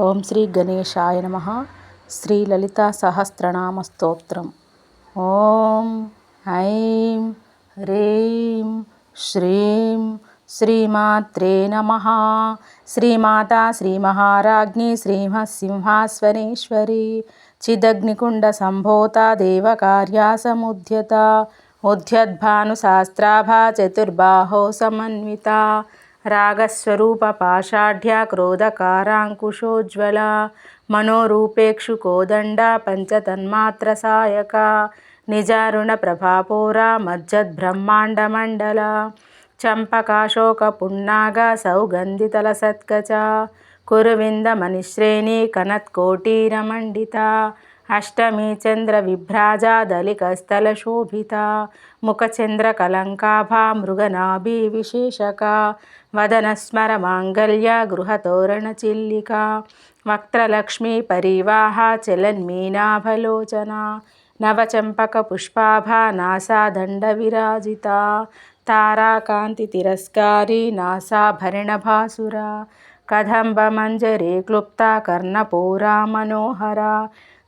ఓం శ్రీ గణేశాయ నమ. శ్రీ లలిత సహస్రనామ స్తోత్రం. ఓం ఐం హ్రీం శ్రీం శ్రీమాత్రే నమ. శ్రీమాత శ్రీమహారాజ్ఞి శ్రీమసింహాస్వనేశ్వరి చిదగ్నికుండ సంభూత దేవకార్యాసముద్యత. ఉద్యద్భానుశాస్త్రాభా చతుర్బాహో సమన్విత. రాగస్వరూప పాషాఢ్య క్రోధకారాంకుశోజ్వల మనోరూపేక్షుకోదండ పంచతన్మాత్ర సాయక నిజారుణ ప్రభాపోర మజ్జద్బ్రహ్మాండమండల చంపకాశోక పున్నాగ సౌగంధితల సత్కచ కురువింద మణిశ్రేణి కనత్కోటీరమండిత अष्टमी चन्द्रविभ्राजादलिकस्थलशोभिता, मुखचन्द्रकलङ्काभा, मृगनाभिविशेषका वदनस्मरमाङ्गल्या गृहतोरणचिल्लिका वक्त्रलक्ष्मीपरिवाहा चलन्मीनाभलोचना नवचम्पकपुष्पाभा नासादण्डविराजिता, ताराकान्तितिरस्कारी नासाभरणभासुरा, कदम्बमञ्जरी क्लुप्ता कर्णपूरा मनोहरा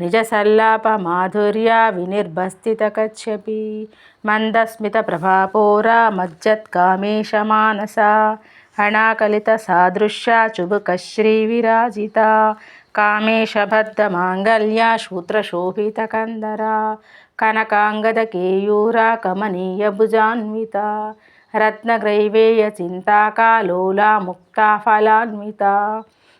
निजसल्लापमाधुर्या विनिर्भस्थितकच्छपी। मन्दस्मितप्रभापोरा मज्जत्कामेशमानसा अणाकलितसादृश्या चुबुकश्रीविराजिता। कामेशभद्रमाङ्गल्या शूत्रशोभितकन्दरा कनकाङ्गदकेयूरा कमनीयभुजान्विता रत्नग्रैवेयचिन्ताकालोला मुक्ताफलान्विता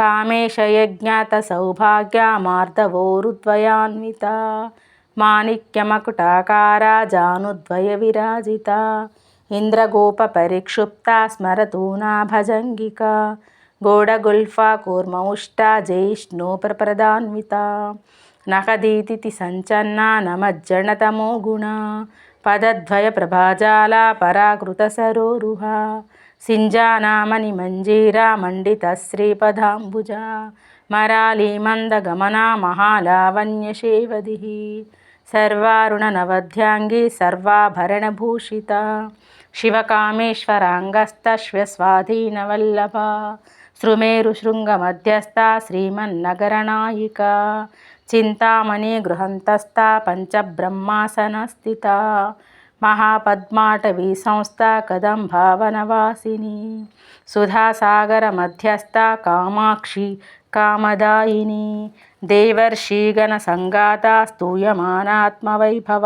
कामेशयज्ञातसौभाग्यामार्दवोरुद्वयान्विता। माणिक्यमकुटाकारा जानुद्वयविराजिता इन्द्रगोपपरिक्षुप्ता स्मरतूना भजङ्गिका गोडगुल्फा कूर्मौष्टा जयिष्णुप्रप्रदान्विता नखदीतिथि सञ्चन्ना नमज्जनतमो गुणा। पदद्वयप्रभाजाला पराकृतसरोरुहा। ప్రప్రదాన్విత సింజానామని మంజీరా మండిత శ్రీపదాంబుజ మరాళీ మందగమనా మహాలావణ్యశేవది సర్వారుణ నవధ్యాంగి సర్వాభరణభూషిత శివకామేశ్వరాంగస్తశ్వస్వాధీనవల్లభ శృమేరు శృంగమధ్యస్థ శ్రీమన్నగరనాయిక చింతామణి గృహంతస్థ పంచబ్రహ్మాసనస్థిత మహాపద్మాటవీ సంస్థ కదం భావనవాసిని. సుధాసాగర మధ్యస్థ కామాక్షి కామదాయిని. దేవర్షీగణ సంగాత స్తూయమానాత్మవైభవ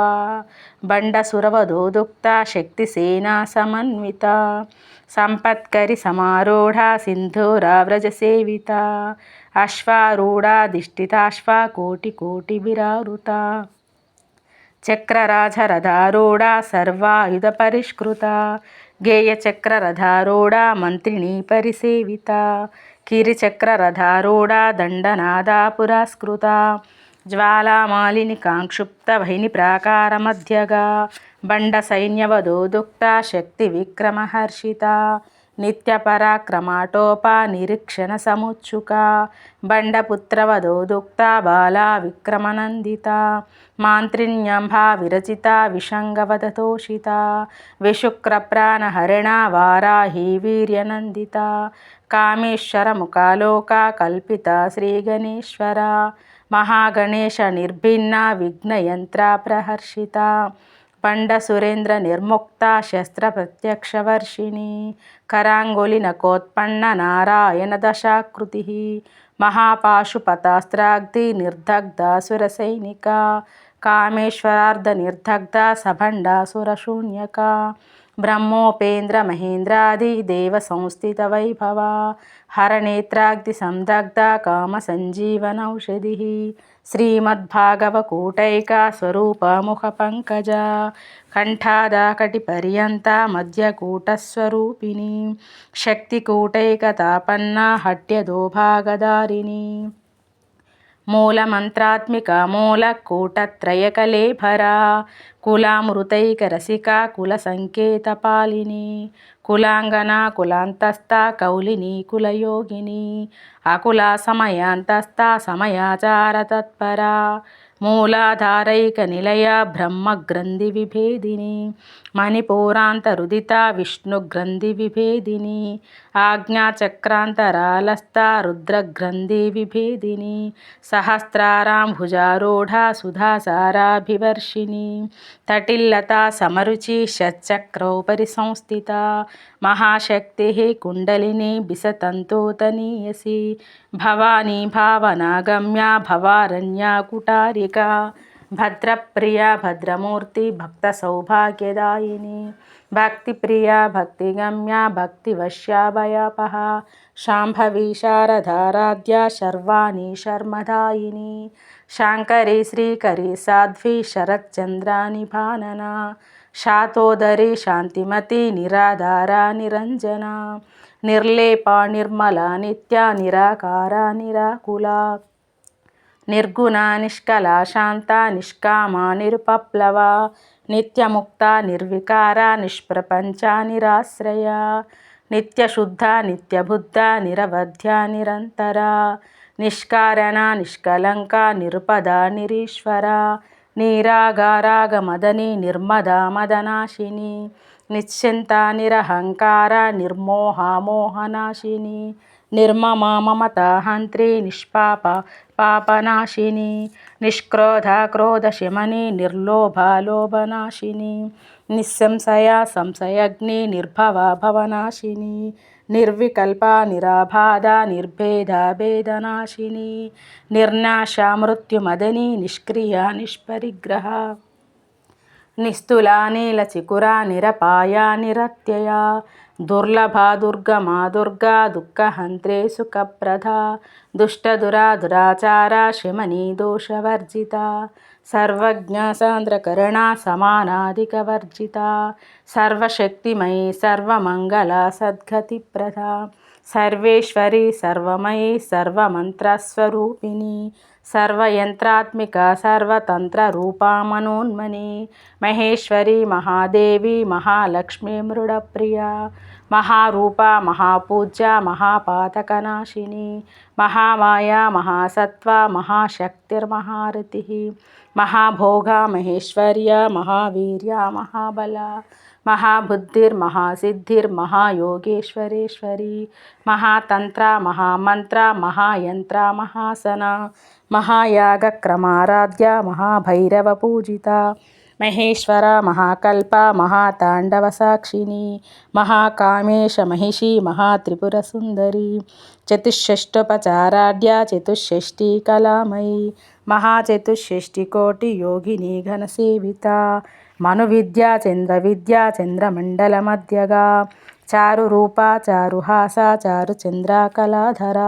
బండసురవదోదుక్త శక్తిసేనా సమన్విత. సంపత్కరి సమారూఢ సింధూరావ్రజ సేవిత. అశ్వారూఢాధిష్ఠితాశ్వ కోటి కోటి విరారుత. చక్రరాజరథారూఢా సర్వాయుధ పరిష్కృత. గేయచక్రరథారూఢ మంత్రిణీ పరిసేవిత. కిరిచక్రరథారూఢా దండనాదా పురస్కృత. జ్వాలామాలిని కాంక్షుప్త వహిని ప్రాకారమధ్యగా బండ సైన్యవదోదుక్త శక్తి విక్రమహర్షిత. నిత్యపరాక్రమాటోప నిరీక్షణ సముచ్చుక బండపుత్రవదోదుక్త బాలా విక్రమనందిత మాంత్రిణ్యంభా విరచిత విషంగవదతోషిత. విశుక్రప్రాణహరిణ వారాహీ వీర్యనందిత. కామేశ్వర ముఖాలోక కల్పిత శ్రీగణేశ్వర. మహాగణేశ నిర్భిన్న విఘ్నయంత్ర ప్రహర్షిత. పండ సురేంద్ర నిర్ముక్త శస్త్ర ప్రత్యక్షవర్షిణి. కరాంగులి నకోత్పన్న నారాయణ దశాకృతి. మహాపాశుపతాస్త్రాగ్ధి నిర్దగ్ధ సురసైనిక. కామేశ్వరార్ధ నిర్దగ్ధ సభండాసురశూన్యక బ్రహ్మోపేంద్ర మహేంద్రాది దేవ సంస్థిత వైభవ హరనేత్రాగ్ని సందగ్ధ కామ సంజీవనౌషధి శ్రీమద్భాగవకూటైకా స్వరూపముఖ పంకజ కంఠాదాకటి పర్యంత మధ్యకూటస్వరూపిణి శక్తికూటైకతాపన్న హట్యదోభాగదారిణి మూలమంత్రాత్మిక మూలకూటత్రయకలేభరా కులామృతైకరసికా కులసంకేతపాలిని కులాంగన కులాంతస్థ కౌలిని కులయోగిని అకుల సమయాంతస్థ సమయాచార తత్పరా మూలాధారైక నిలయ బ్రహ్మగ్రంథి విభేదిని మణిపూరాంతరుదిత విష్ణుగ్రంథి విభేదిని ఆజ్ఞాచక్రాంతరాలస్థ రుద్రగ్రంథి విభేదిని సహస్రారాంభుజారూఢ సుధాసారాభివర్షిణి తటిల్లతా సమరుచి షట్చక్రోపరి సంస్థిత మహాశక్తి కుండలిని బిసతంతోతనీయసి భవానీ భావనాగమ్య భవారణ్య ಶ್ರೀಮಂತಿಕಾ ಭದ್ರಪ್ರಿಯ ಭದ್ರಮೂರ್ತಿ ಭಕ್ತ ಸೌಭಾಗ್ಯದಾಯಿನಿ ಭಕ್ತಿಪ್ರಿಯ ಭಕ್ತಿಗಮ್ಯ ಭಕ್ತಿವಶ್ಯಾಭಯಪಹ ಶಾಂಭವಿ ಶಾರದಾರಾಧ್ಯ ಶರ್ವಾಣಿ ಶರ್ಮದಾಯಿನಿ ಶಾಂಕರಿ ಶ್ರೀಕರಿ ಸಾಧ್ವಿ ಶರತ್ಚಂದ್ರಾನಿ ಭಾನನ ಶಾತೋದರಿ ಶಾಂತಿಮತಿ ನಿರಾಧಾರ ನಿರಂಜನ ನಿರ್ಲೇಪ ನಿರ್ಮಲ ನಿತ್ಯ ನಿರಾಕಾರ ನಿರಾಕುಲ నిర్గుణ నిష్కల శాంత నిష్కామ నిరుపప్లవ నిత్యముక్త నిర్వికార నిష్ప్రపంచ నిరాశ్రయ నిత్యశుద్ధ నిత్యబుద్ధ నిరవధ్య నిరంతర నిష్కారణ నిష్కలంక నిరుపద నిరీశ్వర నీరాగారాగమదని నిర్మద మదనాశిని నిశ్చింత నిరహంకార నిర్మోహ మోహనాశిని నిర్మమ మమత హంత్రి నిష్పాప పాపనాశిని నిష్క్రోధ క్రోధశమని నిర్లోభ లోభనాశిని నిస్సంశయ సంశయగ్ని నిర్భవ భవనాశిని నిర్వికల్ప నిరాబాధ నిర్భేద భేదనాశిని నిర్నాశ మృత్యుమదని నిష్క్రియ నిష్పరిగ్రహ నిస్తుల నీలచికుర నిరపాయ నిరత్యయ దుర్లభ దుర్గమా దుర్గా దుఃఖహంత్రే సుఖప్రద దుష్టదురా దురాచార శమనీ దోషవర్జిత సర్వజ్ఞ సాంద్రకరణ సమానాధికవర్జిత సర్వశక్తిమయీ సర్వమంగళ సద్గతిప్రద సర్వేశ్వరి సర్వమయీ సర్వమంత్రస్వరూపిణి सर्वयन्त्रात्मिक सर्वतन्त्ररूपामनोन्मनी। महेश्वरी, महादेवी, महालक्ष्मी मृड़ प्रिया महारूपा, महापूज्या महापातकनाशिनी महामाया, महासत्त्वा महाशक्तिर्महारतिः महाभोग, महेश्वर्या, महावीर्या, महाबला। మహాబుద్ధిర్ మహాసిద్ధిర్ మహాయోగేశ్వరేశ్వరి మహాతంత్ర మహామంత్ర మహాయంత్ర మహాసన మహాయాగక్రమారాధ్య మహాభైరవ పూజిత మహేశ్వర మహాకల్ప మహాతాండవ సాక్షిణి మహాకామేశ మహిషి మహాత్రిపుర సుందరి చతుషష్ఠోపచారాఢ్య చతుషష్ఠి కళామయీ మహాచతుషష్ఠికోటి యోగిని ఘనసేవిత విద్య చంద్ర విద్య చంద్రమండల మధ్యగా చారు రూప చారు హాస చారు చంద్ర కళాధర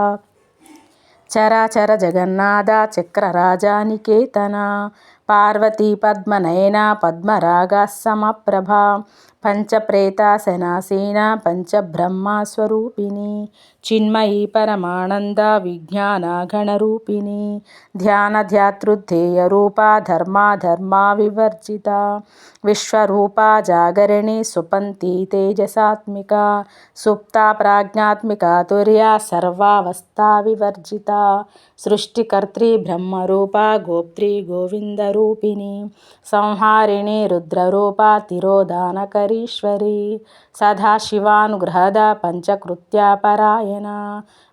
చరాచర జగన్నాథ చక్రరాజానికేతన పార్వతీ పద్మనయన పద్మరాగ సమప్రభ पञ्चप्रेतासनासीना पञ्चब्रह्मास्वरूपिणी, चिन्मयी परमानन्दा विज्ञानागणरूपिणी ध्यानध्यातृध्येयरूपा धर्माधर्माविवर्जिता विश्वरूपा जागरिणी सुपन्ती तेजसात्मिका, सुप्ता प्राज्ञात्मिका तुर्या सर्वावस्थाविवर्जिता सृष्टिकर्त्री ब्रह्मरूपा गोप्त्री गोविन्दरूपिणी, संहारिणी रुद्ररूपा तिरोधानकरी బ్రహ్మరూప సదాశివానుగ్రహద పంచకృత్యాపరాయణ.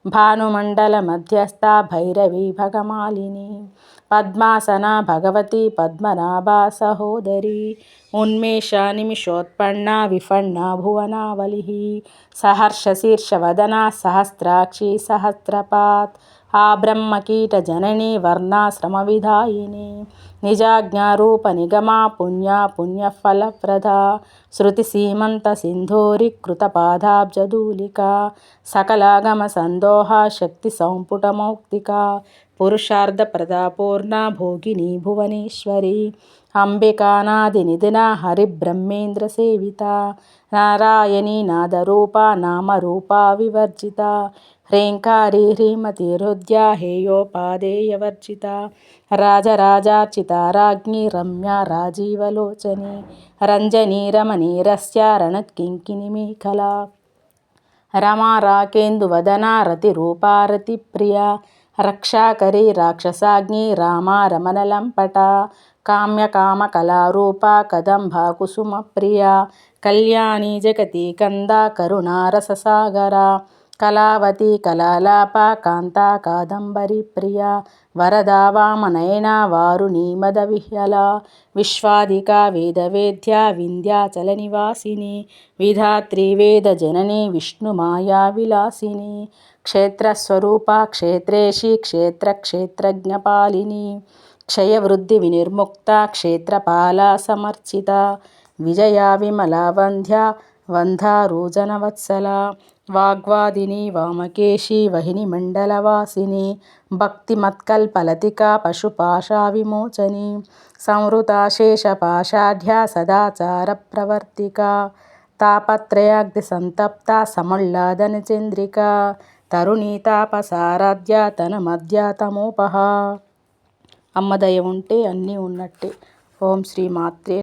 భానుమండల మధ్యస్థ భైరవీ భగమాలిని. పద్మాసన భగవతి పద్మనాభ సహోదరి ఉన్మేష నిమిషోత్పన్న విఫన్న భువనావలి సహర్ష శీర్షవదన సహస్రాక్షి సహస్రపాత్. ఆ బ్రహ్మకీట జనని వర్ణాశ్రమ విధాయిని. నిజాజ్ఞారూప నిగమా పుణ్య పుణ్యఫలప్రద. శృతి సీమంత సింధూరి కృతపాదాబ్జదూలిక సకలాగమ సందోహ శక్తి సంపుటమౌక్తిక పురుషార్థ ప్రదాపూర్ణ భోగిని భువనేశ్వరి. అంబికానాది నిధిన హరిబ్రహ్మేంద్ర సేవిత. నారాయణీ నాదరూప నామరూప వివర్జిత. హ్రీంకారి హ్రీమతి హృద్య హేయోపాదేయవర్జిత రాజరాజార్చిత రాజ్ఞి రమ్య రాజీవలోచని. రంజనీ రమణీరస్య రణత్కింకిని మేఖలా. రమా రాకేందువదన రతిరూపా రతిప్రియ రక్షాకరీ రాక్షసాగ్ని రామా రమణలంపట కామ్యకామకళారూప కదంబా కుసుమప్రియ కళ్యాణి జగతి కంద కరుణారససాగర కళావతి కళాలాప కాంత కాదంబరి ప్రియ వరదా వామనయన వారుణీ మద విహ్యల విశ్వాదిక వేదవేద్య వింధ్యాచల నివాసిని విధాత్రి వేద జనని విష్ణుమాయా విలాసిని క్షేత్రస్వరూప క్షేత్రేషి క్షేత్ర క్షేత్రజ్ఞపాలిని క్షయవృద్ధి వినిర్ముక్త క్షేత్రపాల సమర్చిత విజయా విమల వంధ్య వంధారూజనవత్సల వాగ్వాదిని వామకేశి వహిని మండలవాసిని భక్తిమత్కల్పలతికా పశుపాశా విమోచని సంవృత శేషపాషాఢ్య సదాచార ప్రవర్తిక తాపత్రయాగ్ని సంతప్త సముల్లాదని చంద్రిక తరుణీ తాపసారాధ్య తన మధ్య తమోపహ అమ్మదయ ఉంటే అన్నీ ఉన్నట్టే. ఓం శ్రీ మాత్రే